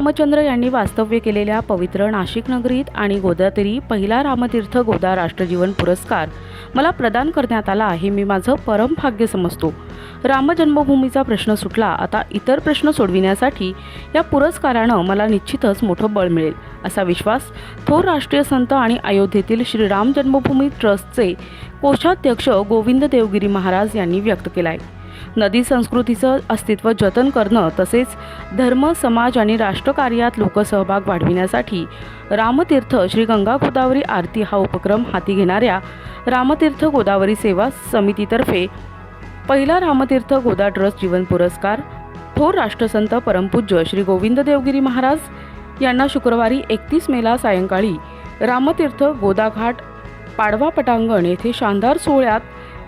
रामचंद्र यांनी वास्तव्य केलेल्या पवित्र नाशिक नगरीत आणि गोदातरी पहिला रामतीर्थ गोदा राष्ट्रजीवन पुरस्कार मला प्रदान करण्यात आला हे मी माझं परमभाग्य समजतो. रामजन्मभूमीचा प्रश्न सुटला आता इतर प्रश्न सोडविण्यासाठी या पुरस्कारानं मला निश्चितच मोठं बळ मिळेल असा विश्वास थोर राष्ट्रीय संत आणि अयोध्येतील श्रीराम जन्मभूमी ट्रस्टचे कोषाध्यक्ष गोविंद देवगिरी महाराज यांनी व्यक्त केला आहे नदी संस्कृतीचं अस्तित्व जतन करणं तसेच धर्म समाज आणि राष्ट्रकार्यात लोकसहभाग वाढविण्यासाठी रामतीर्थ श्री गंगा गोदावरी आरती हा उपक्रम हाती घेणाऱ्या रामतीर्थ गोदावरी सेवा समितीतर्फे पहिला रामतीर्थ गोदा ट्रस्ट जीवन पुरस्कार थोर राष्ट्रसंत परमपूज्य श्री गोविंद देवगिरी महाराज यांना शुक्रवारी एकतीस मेला सायंकाळी रामतीर्थ गोदाघाट पाडवा पटांगण येथे शानदार सोहळ्यात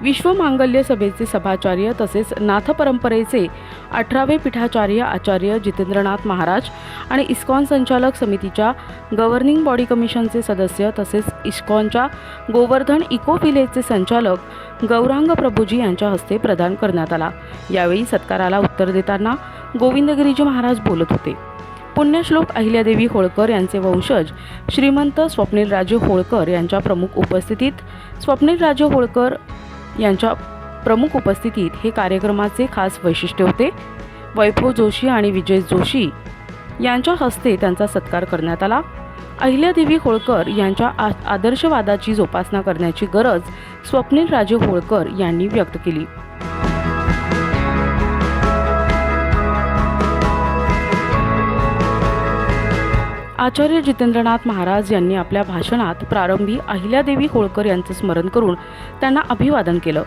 विश्व मांगल्य सभेचे सभाचार्य तसेच नाथ परंपरेचे अठरावे पीठाचार्य आचार्य जितेंद्रनाथ महाराज आणि इस्कॉन संचालक समितीच्या गव्हर्निंग बॉडी कमिशनचे सदस्य तसेच इस्कॉनच्या गोवर्धन इको विलेजचे संचालक गौरांग प्रभूजी यांच्या हस्ते प्रदान करण्यात आला. यावेळी सत्काराला उत्तर देताना गोविंदगिरीजी महाराज बोलत होते. पुण्यश्लोक अहिल्यादेवी होळकर यांचे वंशज श्रीमंत स्वप्नीलराजे होळकर यांच्या प्रमुख उपस्थितीत स्वप्नीलराजे होळकर यांच्या प्रमुख उपस्थितीत हे कार्यक्रमाचे खास वैशिष्ट्य होते. वैभव जोशी आणि विजय जोशी यांच्या हस्ते त्यांचा सत्कार करण्यात आला. अहिल्यादेवी होळकर यांच्या आ आदर्शवादाची जोपासना करण्याची गरज स्वप्नील राजे होळकर यांनी व्यक्त केली. आचार्य जितेंद्रनाथ महाराज यांनी आपल्या भाषणात प्रारंभी अहिल्यादेवी होळकर यांचं स्मरण करून त्यांना अभिवादन केलं.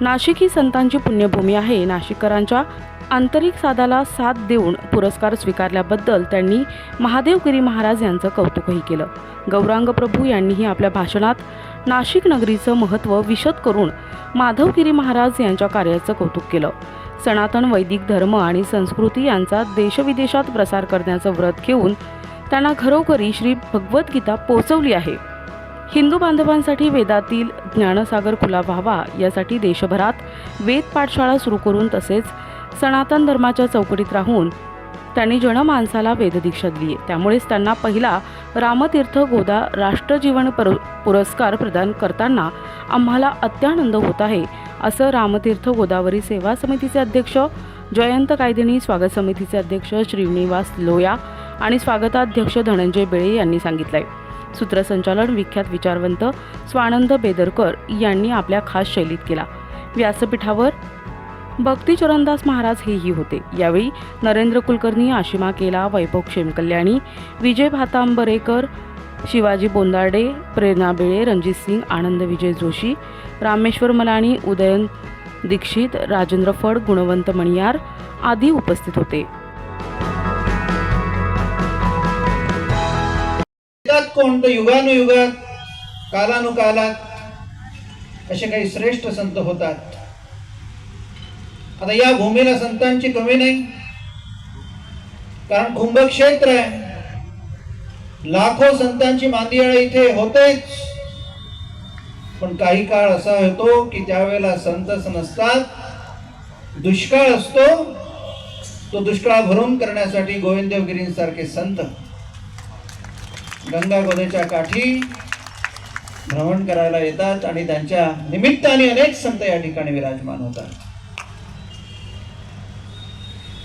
नाशिक ही संतांची पुण्यभूमी आहे. नाशिककरांच्या आंतरिक सादाला साथ देऊन पुरस्कार स्वीकारल्याबद्दल त्यांनी महादेवगिरी महाराज यांचं कौतुकही केलं. गौरांग प्रभू यांनीही आपल्या भाषणात नाशिक नगरीचं महत्त्व विशद करून माधवगिरी महाराज यांच्या कार्याचं कौतुक केलं. सनातन वैदिक धर्म आणि संस्कृती यांचा देशविदेशात प्रसार करण्याचं व्रत घेऊन त्यांना घरोघरी श्री भगवद्गीता पोचवली आहे. हिंदू बांधवांसाठी वेदातील ज्ञानसागर खुला व्हावा यासाठी देशभरात वेद पाठशाळा सुरू करून तसेच सनातन धर्माच्या चौकटीत राहून त्यांनी जनमानसाला वेददीक्षा दिली आहे त्यामुळेच त्यांना पहिला रामतीर्थ गोदा राष्ट्रजीवन पर पुरस्कार प्रदान करताना आम्हाला अत्यानंद होत आहे असं रामतीर्थ गोदावरी सेवा समितीचे अध्यक्ष जयंत कायदेनी स्वागत समितीचे अध्यक्ष श्रीनिवास लोया आणि स्वागताध्यक्ष धनंजय बेळे यांनी सांगितलंय. सूत्रसंचालन विख्यात विचारवंत स्वानंद बेदरकर यांनी आपल्या खास शैलीत केला. व्यासपीठावर भक्ती चरणदास महाराज हेही होते. यावेळी नरेंद्र कुलकर्णी आशिमा केला वैभव क्षेमकल्याणी विजय भातांबरेकर शिवाजी बोंदाडे प्रेरणा बेळे रणजित सिंग आनंद विजय जोशी रामेश्वर मलाणी उदयन दीक्षित राजेंद्र फड गुणवंत मणियार आदी उपस्थित होते. त्यात कोणतं युगानुयुगात कालानुकालात असे काही श्रेष्ठ संत होतात. आता या भूमीला संतांची कमी नाही. कारण कुंभक्षेत्र आहे. लाखो संतांची मांदियाळ इथे होतेच. पण काही काळ असा होतो की त्यावेळेला संतच नसतात. दुष्काळ असतो. तो दुष्काळ भरून करण्यासाठी गोविंददेवगिरींसारखे संत गंगा गोदेच्या काठी भ्रमण करायला येतात आणि त्यांच्या निमित्ताने अनेक संत या ठिकाणी विराजमान होतात.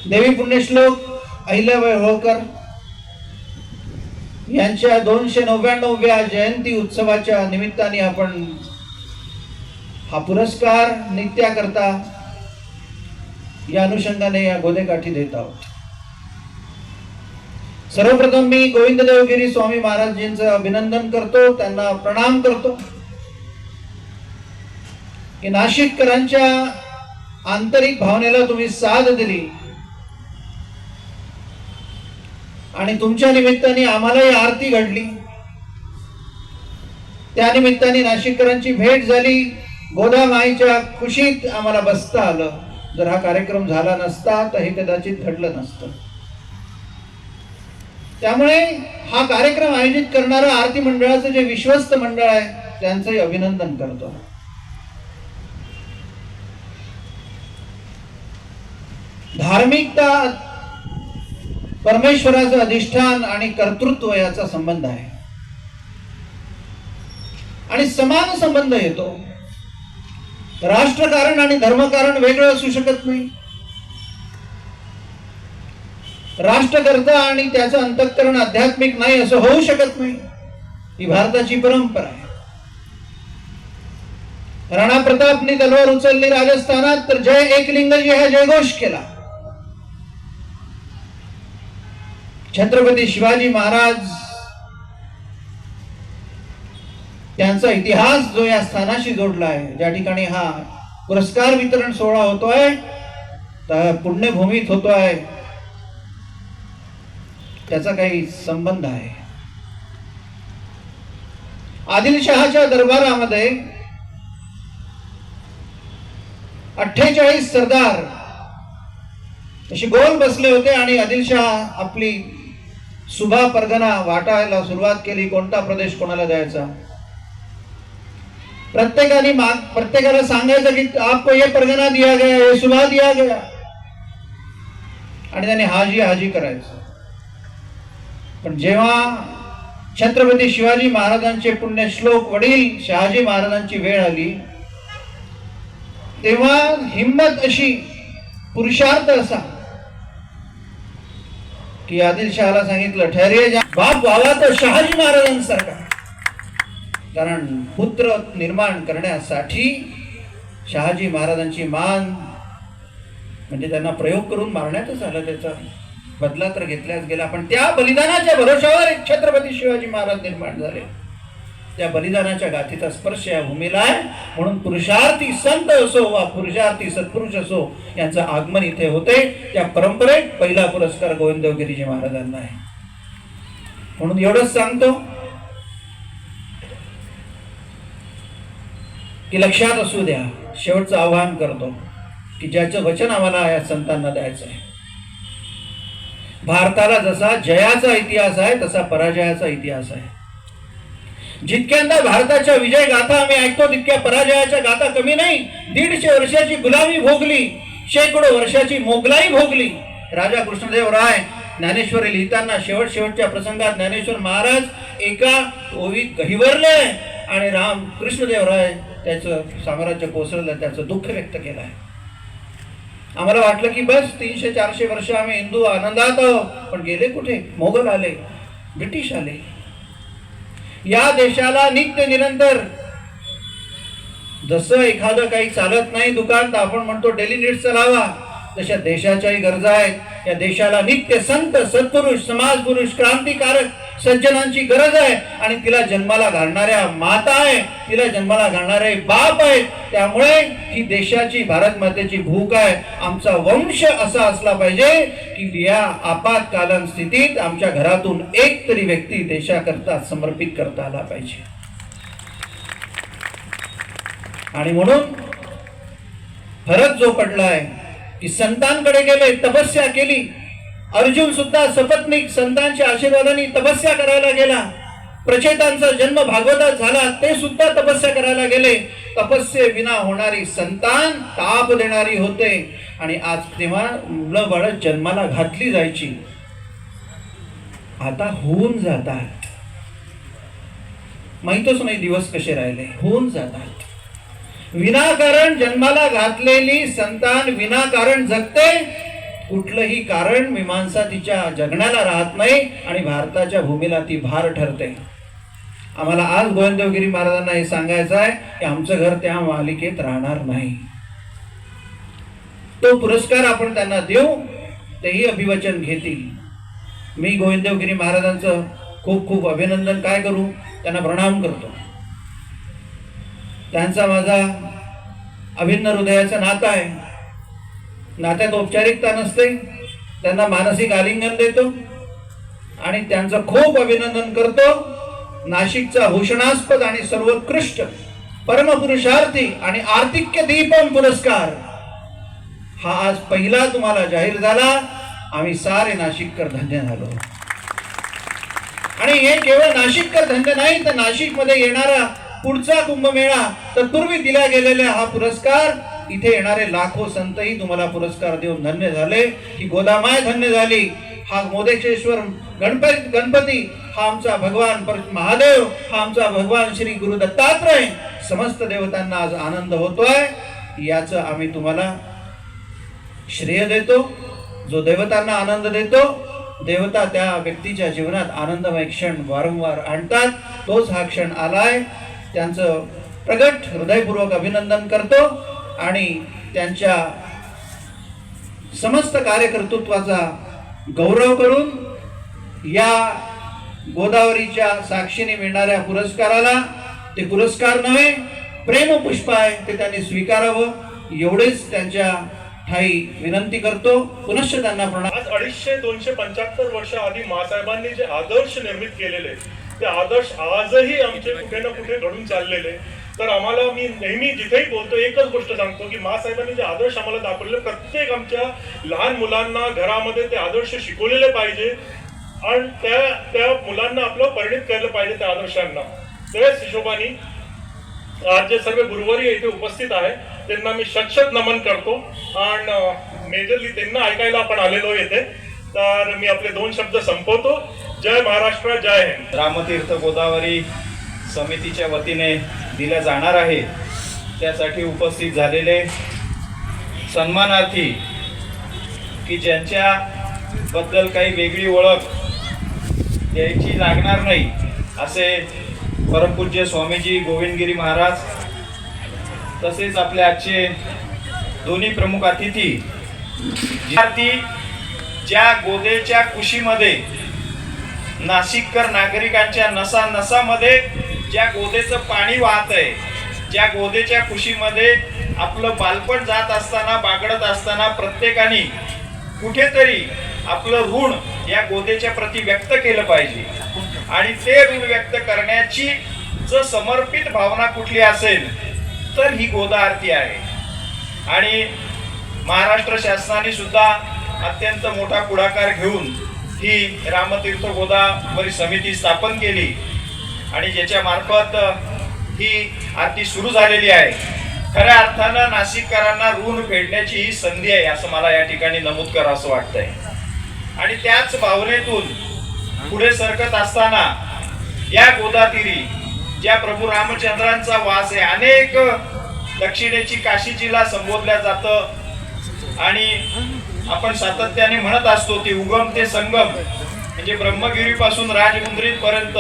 देवी पुण्यश्लोक अहिल्याबाई होळकर यांच्या दोनशे नव्याण्णव्या जयंती उत्सवाच्या निमित्ताने आपण हा पुरस्कार नित्याकरता या अनुषंगाने या गोदेकाठी देत आहोत. सर्वप्रथम मी गोविंद देवगिरी स्वामी महाराजजींचं अभिनंदन करतो त्यांना प्रणाम करतो. की नाशिककरांच्या आंतरिक भावनेला तुम्ही साथ दिली. आणि तुमच्या निमित्ताने आम्हालाही आरती घडली. त्या निमित्ताने नाशिककरांची भेट झाली. गोदा माईच्या खुशीत आम्हाला बसता आलं. जर हा कार्यक्रम झाला नसता तर हे कदाचित घडलं नसतं. त्यामुळे हा कार्यक्रम आयोजित करणारं आरती मंडळाचं जे विश्वस्त मंडळ आहे त्यांचंही अभिनंदन करतो. धार्मिकता परमेश्वराचं अधिष्ठान आणि कर्तृत्व याचा संबंध आहे. आणि समान संबंध येतो. राष्ट्रकारण आणि धर्मकारण वेगळं असू शकत नाही. राष्ट्रकर्ता आणि त्याचं अंतःकरण आध्यात्मिक नाही असं होऊ शकत नाही. ही भारताची परंपरा आहे. राणा प्रतापने तलवार उचलली राजस्थानात तर जय एकलिंगजी हा जयघोष केला. छत्रपती शिवाजी महाराज त्यांचा इतिहास जो या स्थानाशी जोडला आहे ज्या ठिकाणी हा पुरस्कार वितरण सोहळा होतोय त्या पुण्यभूमीत आहे त्याचा काही संबंध आहे. आदिलशहाच्या दरबारामध्ये अठ्ठेचाळीस सरदार अशी गोल बसले होते आणि आदिलशहा आपली सुभा परगणा वाटायला सुरुवात केली. कोणता प्रदेश कोणाला द्यायचा? प्रत्येकाने माग प्रत्येकाला सांगायचं की आपको ये परगणा दिया गया ये सुभा दिया गया. आणि त्याने हाजी हाजी करायचं. पण जेव्हा छत्रपती शिवाजी महाराजांचे पुण्यश्लोक वडील शहाजी महाराजांची वेळ आली तेव्हा हिम्मत अशी पुरुषार्थ असा की आदिलशहाला सांगितलं ठरे बाप व्हावा तर शहाजी महाराजांसारखा. कारण पुत्र निर्माण करण्यासाठी शहाजी महाराजांची मान म्हणजे त्यांना प्रयोग करून मारण्यातच आलं त्याचा. बदला तर घेतल्याच गेला पण त्या बलिदानाच्या भरोशावर एक छत्रपती शिवाजी महाराज निर्माण झाले. त्या बलिदानाच्या गाथीचा स्पर्श या भूमीला आहे. म्हणून पुरुषार्थी संत असो वा पुरुषार्थी सत्पुरुष असो यांचं आगमन इथे होते त्या परंपरेत पहिला पुरस्कार गोविंदगिरीजी महाराजांना आहे. म्हणून एवढंच सांगतो की लक्षात असू द्या. शेवटचं आवाहन करतो की ज्याचं वचन आम्हाला या संतांना द्यायचं आहे. भारताला जसा जयाचा इतिहास आहे तसा पराजयाचा इतिहास आहे. जितक्यांदा भारताच्या विजय गाथा आम्ही ऐकतो तितक्या पराजयाच्या गाथा कमी नाही. दीडशे वर्षाची गुलामी भोगली शेकडो वर्षाची मोगलाई भोगली. राजा कृष्णदेव राय ज्ञानेश्वरी लिहिताना शेवट शेवटच्या प्रसंगात ज्ञानेश्वर महाराज एका ओवीत गहिवरले आणि राम कृष्णदेव राय त्याचं साम्राज्य कोसळलं त्याचं दुःख व्यक्त केलं आहे. आम्हाला वाटलं की बस तीनशे चारशे वर्ष आम्ही हिंदू आनंदात आहोत पण गेले कुठे? मोगल आले ब्रिटिश आले. या देशाला नित्य निरंतर जसं एखादं काही चालत नाही दुकान तर आपण म्हणतो डेली नीड्स लावा तशा देशाच्याही गरजा आहेत या देशाला नित्य संत सत्पुरुष समाज पुरुष क्रांतिकारक संचलनाची गरज आहे आणि तिला जन्माला घालणाऱ्या माता आहे तिला जन्माला घालणारे बाप आहे. त्यामुळे ही देशाची भारत मातेची भूक आहे. आमचा वंश असा असला पाहिजे की या आपत्कालीन स्थितीत आमच्या घरातून एक तरी व्यक्ती देशाकरता समर्पित करता आला पाहिजे. आणि म्हणून फरक जो पडलाय की संतांकडे गेले तपस्या केली अर्जुन सुद्धा सपत्नीक संतांच्या आशीर्वादाने तपस्या करायला गेला. प्रचेतांचा जन्म भागवतात झाला ते सुद्धा तपस्या करायला गेले. तपस्ये विना होणारी संतान ताप देणारी होते. आणि आज तेव्हा मुलं बाळ जन्माला घातली जायची. आता होऊन जातात. माहितच नाही दिवस कसे राहिले. होऊन जातात. विनाकारण जन्माला घातलेली संतान विनाकारण जगते. कुठलंही कारण मीमांसा तिच्या जगण्याला राहत नाही आणि भारताच्या भूमीला ती भार ठरते. आम्हाला आज गोविंदगिरी महाराजांना हे सांगायचं आहे की आमचं घर त्या मालिकेत राहणार नाही. तो पुरस्कार आपण त्यांना देऊ तेही अभिवचन घेतील. मी गोविंदगिरी महाराजांचं खूप खूप अभिनंदन काय करू त्यांना प्रणाम करतो. त्यांचा माझा अभिन्न हृदयाचं नातं आहे. नात्यात औपचारिकता नसते त्यांना मानसिक आलिंगन देतो आणि त्यांचं खूप अभिनंदन करतो. नाशिकचा भूषणास्पद आणि सर्वोत्कृष्ट परमपुरुषार्थी आणि आर्थिक्य दीपम पुरस्कार हा आज पहिला तुम्हाला जाहीर झाला. आम्ही सारे नाशिककर धन्य झालो. आणि हे केवळ नाशिककर धन्य नाही तर नाशिकमध्ये येणारा पुढचा कुंभमेळा तत्पूर्वी दिला गेलेला हा पुरस्कार इथे येणारे लाखो संतही तुम्हाला पुरस्कार देऊन धन्य झाले. ही गोदामाय धन्य झाली. हा मोदेक्षेश्वर गणपती गणपती हा आमचा भगवान महादेव हा आमचा भगवान श्री गुरु दत्तात्रय समस्त देवतांना आज आनंद होतोय. याचं आम्ही तुम्हाला श्रेय देतो. जो देवतांना आनंद देतो देवता त्या व्यक्तीच्या जीवनात आनंदमय क्षण वारंवार आणतात. तोच हा क्षण आलाय. त्यांचं प्रगट हृदयपूर्वक अभिनंदन करतो. आणि त्यांच्या समस्त कार्यकर्तृत्वाचा गौरव करून या गोदावरीच्या साक्षीने मिळणाऱ्या पुरस्काराला ते पुरस्कार नव्हे प्रेमपुष्प आहे ते त्यांनी स्वीकारावं एवढेच त्यांच्या ठाई विनंती करतो. पुनश्च त्यांना प्रणाम. आज अडीचशे दोनशे पंच्याहत्तर वर्ष आधी मासाहेबांनी जे आदर्श निर्मित केलेले ते आदर्श आजही आमचे कुठे ना कुठे घडून चाललेले. तर आम्हाला मी नेहमी जिथेही बोलतो एकच गोष्ट सांगतो की मासाहेबांनी जे आदर्श आम्हाला दाखवलेले प्रत्येक आमच्या लहान मुलांना घरामध्ये ते आदर्श शिकवलेले पाहिजे आणि त्या त्या मुलांना आपलं परिणित केलं पाहिजे त्या आदर्शांना. त्याच हिशोबाने आज जे सर्व गुरुवारी इथे उपस्थित आहे. त्यांना मी शतशत नमन करतो आणि मेजरली त्यांना ऐकायला आपण आलेलो येथे तर मी आपले दोन शब्द संपवतो. जय महाराष्ट्र जय हिंद. रामतीर्थ गोदावरी समितीच्या वतीने दिल्या जाणार आहे. त्यासाठी उपस्थित झालेले सन्मानार्थी की ज्यांच्या बद्दल काही वेगळी ओळख द्यायची लागणार नाही असे परमपूज्य स्वामीजी गोविंदगिरी महाराज तसेच आपले आजचे दोन्ही प्रमुख अतिथी विद्यार्थी ज्या गोदेच्या कुशीमध्ये नाशिककर नागरिकांच्या नसा नसामध्ये ज्या गोदेचं पाणी वाहत आहे ज्या गोदेच्या खुशीमध्ये आपलं बालपण जात असताना बागडत असताना प्रत्येकाने कुठेतरी आपलं ऋण या गोदेच्या प्रती व्यक्त केलं पाहिजे. आणि ते ऋण व्यक्त करण्याची जर समर्पित भावना कुठली असेल तर ही गोदा आरती आहे. आणि महाराष्ट्र शासनाने सुद्धा अत्यंत मोठा पुढाकार घेऊन ही रामतीर्थ गोदावरी समिती स्थापन केली. आणि ज्याच्या मार्फत ही आरती सुरू झालेली आहे. खऱ्या अर्थानं नाशिककरांना ऋण फेडण्याची ही संधी आहे असं मला या ठिकाणी नमूद करा असं वाटतंय. आणि त्याच भावनेतून पुढे सरकत असताना या गोदातिरी ज्या प्रभू रामचंद्रांचा वास आहे अनेक दक्षिणेची काशी जिला संबोधल्या जातं. आणि आपण सातत्याने म्हणत असतो ते उगम ते संगम म्हणजे ब्रह्मगिरीपासून राजमुंद्रीत पर्यंत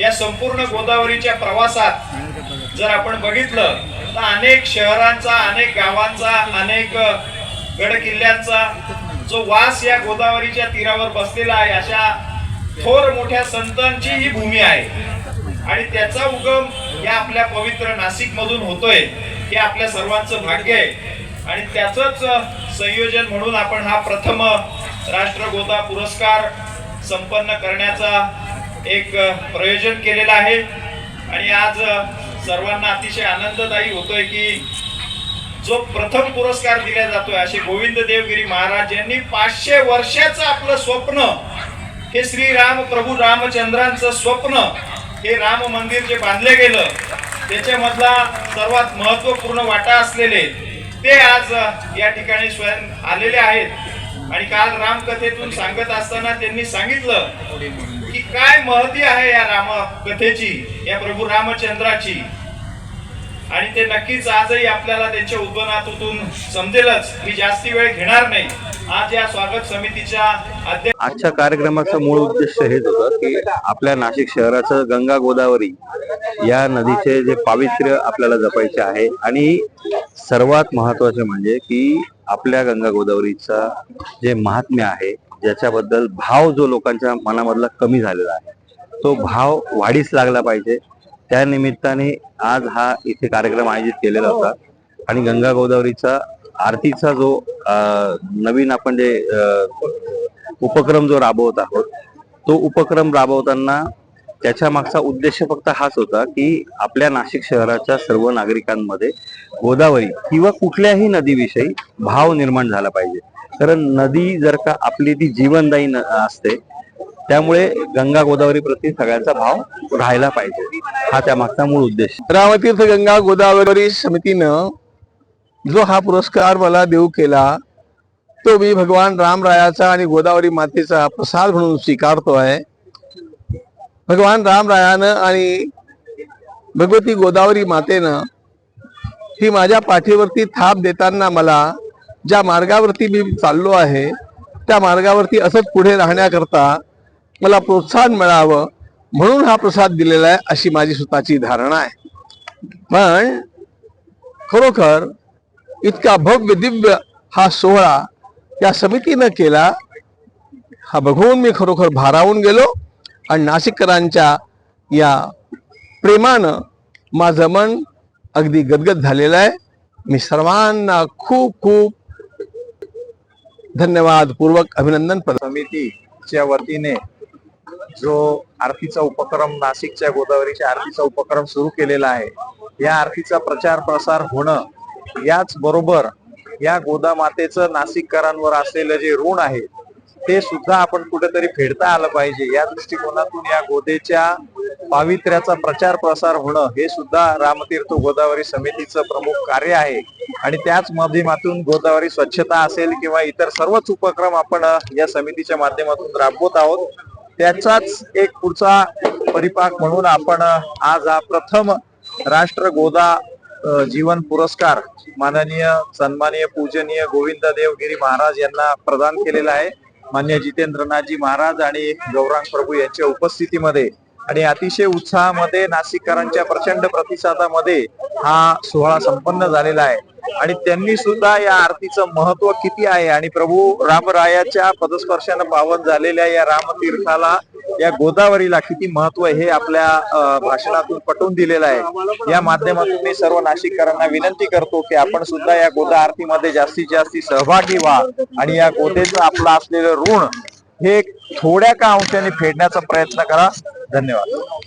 या संपूर्ण गोदावरीच्या प्रवासात जर आपण बघितलं तर अनेक शहरांचा अनेक गावांचा अनेक गड किल्ल्यांचा जो वास या गोदावरीच्या तीरावर बसलेला आहे अशा थोर मोठ्या संतांची ही भूमी आहे. आणि त्याचा उगम या आपल्या पवित्र नाशिक मधून होतोय हे आपल्या सर्वांचं भाग्य आहे. आणि त्याचंच संयोजन म्हणून आपण हा प्रथम राष्ट्रगोता पुरस्कार संपन्न करण्याचा एक प्रयोजन केलेलं आहे. आणि आज सर्वांना अतिशय आनंददायी होतोय की जो प्रथम पुरस्कार दिला जातोय असे गोविंद देवगिरी महाराज यांनी पाचशे वर्षाचं आपलं स्वप्न हे श्रीराम प्रभू रामचंद्रांचं स्वप्न हे राम मंदिर जे बांधले गेलं त्याच्यामधला सर्वात महत्त्वपूर्ण वाटा असलेले ते आज या ठिकाणी स्वयं आलेले आहेत. आणि काल रामकथेतून सांगत असताना त्यांनी सांगितलं काय महती आहे या राम कथेची या प्रभू रामचंद्राची? आणि ते नक्कीच आजही आपल्याला त्यांच्या उद्बोधनातून समजेलच मी जास्ती वेळ घेणार नाही. आज या स्वागत समितीच्या अध्यक्ष आजच्या कार्यक्रमाचं मूळ उद्देश हेच होतं की आपल्या नाशिक शहराचं गंगा गोदावरी या नदीचे जे पावित्र्य आपल्याला जपायचे आहे आणि सर्वात महत्त्वाचे म्हणजे की आपल्या गंगा गोदावरीचा जे महात्म्य आहे ज्याच्याबद्दल भाव जो लोकांच्या मनामधला कमी झालेला आहे तो भाव वाढीस लागला पाहिजे. त्या निमित्ताने आज हा इथे कार्यक्रम आयोजित केलेला होता. आणि गंगा गोदावरीचा आरतीचा जो नवीन आपण जे उपक्रम जो राबवत आहोत तो उपक्रम राबवताना त्याच्या मागचा उद्देश फक्त हाच होता की आपल्या नाशिक शहराच्या सर्व नागरिकांमध्ये गोदावरी किंवा कुठल्याही नदीविषयी भाव निर्माण झाला पाहिजे. कारण नदी जर का आपली ती जीवनदायी न- असते त्यामुळे गंगा गोदावरी प्रती सगळ्यांचा भाव राहायला पाहिजे. हा त्या मागचा मूळ उद्देश. रामतीर्थ गंगा गोदावरी समितीनं जो हा पुरस्कार मला देऊ केला तो मी भगवान रामरायाचा आणि गोदावरी मातेचा प्रसाद म्हणून स्वीकारतो आहे. भगवान रामरायानं आणि भगवती गोदावरी मातेनं ही माझ्या पाठीवरती थाप देताना मला ज्या मार्गावरती मी चाललो आहे त्या मार्गावरती असंच पुढे राहण्याकरता मला प्रोत्साहन मिळावं म्हणून हा प्रसाद दिलेला आहे अशी माझी स्वतःची धारणा आहे. पण खरोखर इतका भव्य दिव्य हा सोहळा या समितीनं केला हा बघून मी खरोखर भारावून गेलो आणि नाशिककरांच्या या प्रेमानं माझं मन अगदी गदगद झालेलं आहे. मी सर्वांना खूप खूप धन्यवाद. पूर्वक अभिनंदन समितीच्या वतीने जो आरतीचा उपक्रम नाशिकच्या गोदावरीच्या आरतीचा उपक्रम सुरू केलेला आहे या आरतीचा प्रचार प्रसार होणं याच बरोबर या गोदा मातेचं नाशिककरांवर असलेलं जे ऋण आहे ते सुद्धा आपण कुठेतरी फेडता आलं पाहिजे. या दृष्टिकोनातून या गोदेच्या पावित्र्याचा प्रचार प्रसार होणं हे सुद्धा रामतीर्थ गोदावरी समितीचं प्रमुख कार्य आहे. आणि त्याच माध्यमातून गोदावरी स्वच्छता असेल किंवा इतर सर्वच उपक्रम आपण या समितीच्या माध्यमातून राबवत आहोत त्याचाच एक पुढचा परिपाक म्हणून आपण आज हा प्रथम राष्ट्र गोदा जीवन पुरस्कार माननीय सन्माननीय पूजनीय गोविंद देवगिरी महाराज यांना प्रदान केलेला आहे. मान्य जितेंद्रनाथजी महाराज आणि गौरांग प्रभू यांच्या उपस्थितीमध्ये आणि अतिशय उत्साहामध्ये नाशिककरांच्या प्रचंड प्रतिसादामध्ये हा सोहळा संपन्न झालेला आहे. आणि त्यांनी सुद्धा या आरतीचं महत्त्व किती आहे? आणि प्रभू रामरायाच्या पदस्पर्शानं पावन झालेल्या या रामतीर्थाला या गोदावरीला किती महत्त्व हे आपल्या भाषणातून पटवून दिलेलं आहे. या माध्यमातून मी सर्व नाशिककरांना विनंती करतो की आपण सुद्धा या गोदा आरतीमध्ये जास्तीत जास्त सहभागी व्हा. आणि या गोदेचं आपलं असलेलं ऋण हे थोड्या का अंशाने फेडण्याचा प्रयत्न करा. धन्यवाद.